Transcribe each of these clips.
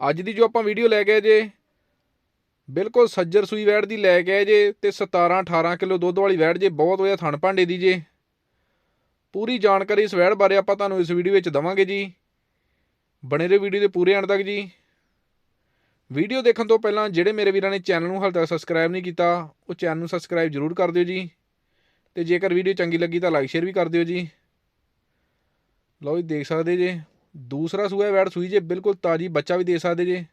ਅੱਜ ਦੀ ਜੋ ਆਪਾਂ ਵੀਡੀਓ ਲੈ ਕੇ ਜੇ, ਬਿਲਕੁਲ ਸੱਜਰ ਸੂਈ ਵੈੜ ਦੀ ਲੈ ਕੇ ਆਏ ਜੇ ਤੇ 17 18 ਕਿਲੋ ਦੁੱਧ ਵਾਲੀ ਵੈੜ ਜੇ, ਬਹੁਤ ਵਧੀਆ ਥਣ ਭਾਂਡੇ ਦੀ ਜੇ। ਪੂਰੀ ਜਾਣਕਾਰੀ ਇਸ ਵੈੜ ਬਾਰੇ ਆਪਾਂ ਤੁਹਾਨੂੰ ਇਸ ਵੀਡੀਓ ਵਿੱਚ ਦਵਾਂਗੇ ਜੀ। ਬਣੇ ਰਹੋ ਵੀਡੀਓ ਦੇ ਪੂਰੇ ਅੰਤ ਤੱਕ ਜੀ। ਵੀਡੀਓ ਦੇਖਣ ਤੋਂ ਪਹਿਲਾਂ ਜਿਹੜੇ ਮੇਰੇ ਵੀਰਾਂ ਨੇ ਚੈਨਲ ਨੂੰ ਹਾਲੇ ਤੱਕ ਸਬਸਕ੍ਰਾਈਬ ਨਹੀਂ ਕੀਤਾ, ਉਹ ਚੈਨਲ ਨੂੰ ਸਬਸਕ੍ਰਾਈਬ ਜ਼ਰੂਰ ਕਰ ਦਿਓ ਜੀ। ਤੇ ਜੇਕਰ ਵੀਡੀਓ ਚੰਗੀ ਲੱਗੀ ਤਾਂ ਲਾਈਕ, ਸ਼ੇਅਰ ਵੀ ਕਰ ਦਿਓ ਜੀ। ਲਓ ਜੀ, ਦੇਖ ਸਕਦੇ ਜੇ। ਦੂਸਰਾ ਸੂਆ ਵੈੜ ਸੂਈ ਜੇ, ਬਿਲਕੁਲ ਤਾਜੀ, ਬੱਚਾ ਵੀ ਦੇ ਸਕਦੇ ਜੇ।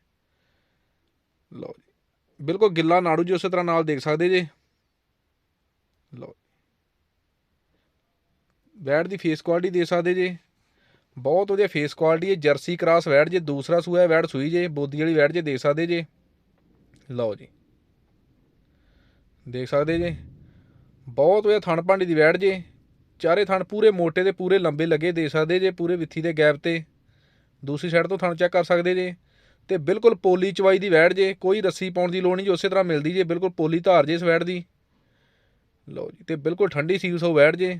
ਲਓ ਜੀ, ਬਿਲਕੁਲ ਗਿੱਲਾ ਨਾੜੂ ਜੀ ਉਸੇ ਤਰ੍ਹਾਂ ਨਾਲ ਦੇਖ ਸਕਦੇ ਜੇ। ਲਓ ਵੈੜ ਦੀ ਫੇਸ ਕੁਆਲਿਟੀ ਦੇ ਸਕਦੇ ਜੇ। ਬਹੁਤ ਵਧੀਆ ਫੇਸ ਕੁਆਲਿਟੀ ਹੈ, ਜਰਸੀ ਕਰਾਸ ਵੈੜ ਜੇ, ਦੂਸਰਾ ਸੂਆ ਵੈੜ ਸੂਈ ਜੇ, ਬੋਦੀ ਵਾਲੀ ਵੈੜ ਜੇ ਦੇ ਸਕਦੇ ਜੇ। ਲਓ ਜੀ, ਦੇਖ ਸਕਦੇ ਜੇ। ਬਹੁਤ ਵਧੀਆ ਥਣ ਭਾਂਡੀ ਦੀ ਵੈੜ ਜੇ। ਚਾਰੇ ਥਣ ਪੂਰੇ ਮੋਟੇ ਤੇ ਪੂਰੇ ਲੰਬੇ ਲੱਗੇ ਦੇ ਸਕਦੇ ਜੇ, ਪੂਰੇ ਵਿੱਥੀ ਦੇ ਗੈਪ ਤੇ। ਦੂਸਰੀ ਸਾਈਡ ਤੋਂ ਥਣ ਚੈੱਕ ਕਰ ਸਕਦੇ ਜੇ। ਤੇ ਬਿਲਕੁਲ ਪੋਲੀ ਚਵਾਈ ਦੀ ਵੈੜ ਜੇ, ਕੋਈ ਰੱਸੀ ਪਾਉਣ ਦੀ ਲੋੜ ਨਹੀਂ ਜੀ, ਉਸੇ ਤਰ੍ਹਾਂ ਮਿਲਦੀ ਜੇ, ਬਿਲਕੁਲ ਪੋਲੀ ਧਾਰ ਜੇ ਇਸ ਵੈੜ ਦੀ। ਲਓ ਜੀ, ਤੇ ਬਿਲਕੁਲ ਠੰਡੀ ਸੀਲ ਸੋ ਵੈੜ ਜੇ।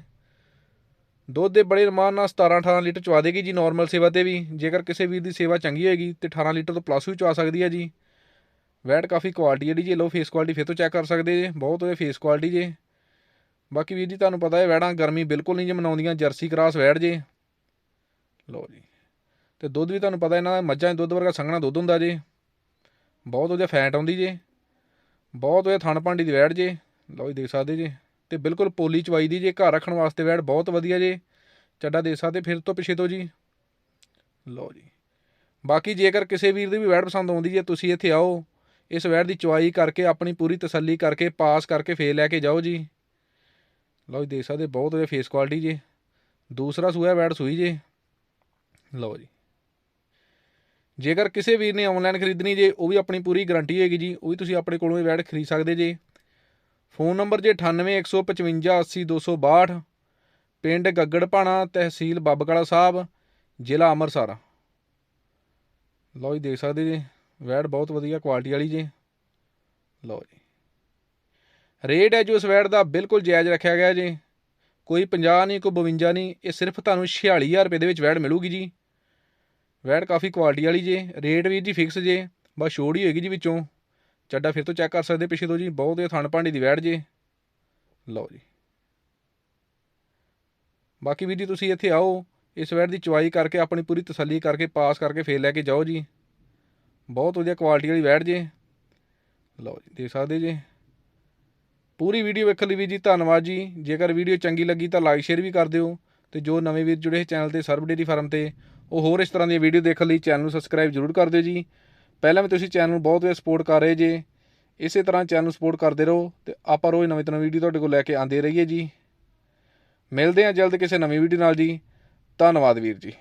ਦੁੱਧ ਦੇ ਬੜੇ ਰਮਾਨ ਨਾਲ 17 18 ਲੀਟਰ ਚਵਾ ਦੇਗੀ ਜੀ ਨਾਰਮਲ ਸੇਵਾ ਤੇ ਵੀ। ਜੇਕਰ ਕਿਸੇ ਵੀਰ ਦੀ ਸੇਵਾ ਚੰਗੀ ਹੋਏਗੀ, ਤੇ 18 ਲੀਟਰ ਤੋਂ ਪਲੱਸ ਵੀ ਚਵਾ ਸਕਦੀ ਹੈ ਜੀ। ਵੈਟ ਕਾਫੀ ਕੁਆਲਿਟੀ ਜਿਹੜੀ ਜੀ ਲੋ ਫੇਸ ਕੁਆਲਿਟੀ ਫਿਰ ਤੋਂ ਚੈੱਕ ਕਰ ਸਕਦੇ ਜੇ। ਬਹੁਤ ਵਧੀਆ ਫੇਸ ਕੁਆਲਿਟੀ ਜੇ। ਬਾਕੀ ਵੀਰ ਜੀ, ਤੁਹਾਨੂੰ ਪਤਾ ਹੈ ਵੈੜਾਂ ਗਰਮੀ ਬਿਲਕੁਲ ਨਹੀਂ ਜੇ ਮਨਾਉਂਦੀਆਂ, ਜਰਸੀ ਕਰਾਸ ਵੈੜ ਜੇ। ਲਓ ਜੀ। ਤੇ ਦੁੱਧ ਵੀ ਤੁਹਾਨੂੰ ਪਤਾ ਇਹਨਾਂ ਦਾ ਮੱਝਾਂ ਦੇ ਦੁੱਧ ਵਰਗਾ ਸੰਘਣਾ ਦੁੱਧ ਹੁੰਦਾ ਜੇ। ਬਹੁਤ ਵਧੀਆ ਫੈਟ ਆਉਂਦੀ ਜੇ। ਬਹੁਤ ਵਧੀਆ ਥਣ ਭਾਂਡੀ ਦੀ ਵੈੜ ਜੇ। ਲਓ ਜੀ, ਦੇਖ ਸਕਦੇ ਜੇ। ਤੇ ਬਿਲਕੁਲ ਪੋਲੀ ਚਵਾਈ ਦੀ ਜੇ, ਘਰ ਰੱਖਣ ਵਾਸਤੇ ਵੈੜ ਬਹੁਤ ਵਧੀਆ ਜੇ। ਚੱਡਾ ਦੇ ਸਕਦੇ, ਫਿਰ ਤੋਂ ਪਿਛੇ ਤੋਂ ਜੀ। ਲਓ ਜੀ। ਬਾਕੀ ਜੇਕਰ ਕਿਸੇ ਵੀਰ ਦੀ ਵੀ ਵੈੜ ਪਸੰਦ ਆਉਂਦੀ ਜੇ, ਤੁਸੀਂ ਇੱਥੇ ਆਓ। ਇਸ ਵੈੜ ਦੀ ਚਵਾਈ ਕਰਕੇ, ਆਪਣੀ ਪੂਰੀ ਤਸੱਲੀ ਕਰਕੇ, ਪਾਸ ਕਰਕੇ, ਫੇਰ ਲੈ ਕੇ ਜਾਓ ਜੀ। ਲਓ ਜੀ, ਦੇਖ ਸਕਦੇ, ਬਹੁਤ ਵਧੀਆ ਫੇਸ ਕੁਆਲਿਟੀ ਜੇ। ਦੂਸਰਾ ਸੂਆ ਵੈੜ ਸੂਈ ਜੇ। ਲਓ ਜੀ। ਜੇਕਰ ਕਿਸੇ ਵੀਰ ਨੇ ਆਨਲਾਈਨ ਖਰੀਦਣੀ ਜੇ, ਉਹ ਵੀ ਆਪਣੀ ਪੂਰੀ ਗਾਰੰਟੀ ਹੈਗੀ ਜੀ, ਉਹ ਵੀ ਤੁਸੀਂ ਆਪਣੇ ਕੋਲੋਂ ਇਹ ਵੈੜ ਖਰੀਦ ਸਕਦੇ ਜੇ। ਫੋਨ ਨੰਬਰ ਜੇ 9815580262 ਪਿੰਡ ਗੱਗੜ ਭਾਣਾ ਤਹਿਸੀਲ ਬੱਬਕਲਾ ਸਾਹਿਬ, ਜ਼ਿਲ੍ਹਾ ਅੰਮ੍ਰਿਤਸਰ। ਲਓ ਜੀ, ਦੇਖ ਸਕਦੇ ਜੀ, ਵੈੜ ਬਹੁਤ ਵਧੀਆ ਕੁਆਲਿਟੀ ਵਾਲੀ ਜੇ। ਲਓ ਜੀ। ਰੇਟ ਹੈ ਜੋ ਇਸ ਵੈੜ ਦਾ, ਬਿਲਕੁਲ ਜਾਇਜ਼ ਰੱਖਿਆ ਗਿਆ ਜੀ। ਕੋਈ 50 ਨਹੀਂ, ਕੋਈ 52 ਨਹੀਂ, ਇਹ ਸਿਰਫ ਤੁਹਾਨੂੰ 46000 ਰੁਪਏ ਦੇ ਵਿੱਚ ਵੈੜ ਮਿਲੂਗੀ ਜੀ। ਵੈੜ ਕਾਫੀ ਕੁਆਲਿਟੀ ਵਾਲੀ ਜੇ ਰੇਟ ਵੀ ਜੀ ਫਿਕਸ ਜੇ, ਬਸ ਛੋੜ ਹੀ ਹੋਏਗੀ ਜੀ ਵਿੱਚੋਂ। ਚੱਡਾ ਫਿਰ ਤੋਂ ਚੈੱਕ ਕਰ ਸਕਦੇ ਪਿੱਛੇ ਤੋਂ ਜੀ, ਬਹੁਤ ਇਹ ਥਣ ਭਾਂਡੀ ਦੀ ਵੈੜ ਜੇ। ਲਓ ਜੀ। ਬਾਕੀ ਵੀਰ ਜੀ ਤੁਸੀਂ ਇੱਥੇ ਆਓ, ਇਸ ਵੈੜ ਦੀ ਚਵਾਈ ਕਰਕੇ, ਆਪਣੀ ਪੂਰੀ ਤਸੱਲੀ ਕਰਕੇ, ਪਾਸ ਕਰਕੇ ਫੇਰ ਲੈ ਕੇ ਜਾਓ ਜੀ। ਬਹੁਤ ਵਧੀਆ ਕੁਆਲਿਟੀ ਵਾਲੀ ਵੈੜ ਜੇ। ਲਓ ਜੀ, ਦੇਖ ਸਕਦੇ ਜੀ। ਪੂਰੀ ਵੀਡੀਓ ਵੇਖਣ ਲਈ ਵੀਰ ਜੀ ਧੰਨਵਾਦ ਜੀ। ਜੇਕਰ ਵੀਡੀਓ ਚੰਗੀ ਲੱਗੀ ਤਾਂ ਲਾਈਕ ਸ਼ੇਅਰ ਵੀ ਕਰ ਦਿਓ। ਤੇ ਜੋ ਨਵੇਂ ਵੀਰ ਜੁੜੇ ਚੈਨਲ ਤੇ, ਸਰਬ ਡੇਰੀ ਫਾਰਮ ਤੇ ਉਹ ਹੋਰ ਇਸ ਤਰ੍ਹਾਂ ਦੀਆਂ ਵੀਡੀਓ ਦੇਖਣ ਲਈ ਚੈਨਲ ਨੂੰ ਸਬਸਕ੍ਰਾਈਬ ਜ਼ਰੂਰ ਕਰ ਦਿਓ ਜੀ। ਪਹਿਲਾਂ ਵੀ ਤੁਸੀਂ ਚੈਨਲ ਨੂੰ ਬਹੁਤ ਵਧੀਆ ਸਪੋਰਟ ਕਰ ਰਹੇ ਜੇ, ਇਸੇ ਤਰ੍ਹਾਂ ਚੈਨਲ ਨੂੰ ਸਪੋਰਟ ਕਰਦੇ ਰਹੋ ਤੇ ਆਪਾਂ ਰੋਜ਼ ਨਵੀਂ ਤੋਂ ਨਵੀਂ ਵੀਡੀਓ ਤੁਹਾਡੇ ਕੋਲ ਲੈ ਕੇ ਆਉਂਦੇ ਰਹੀਏ ਜੀ। ਮਿਲਦੇ ਹਾਂ ਜਲਦ ਕਿਸੇ ਨਵੀਂ ਵੀਡੀਓ ਨਾਲ ਜੀ। ਧੰਨਵਾਦ ਵੀਰ ਜੀ।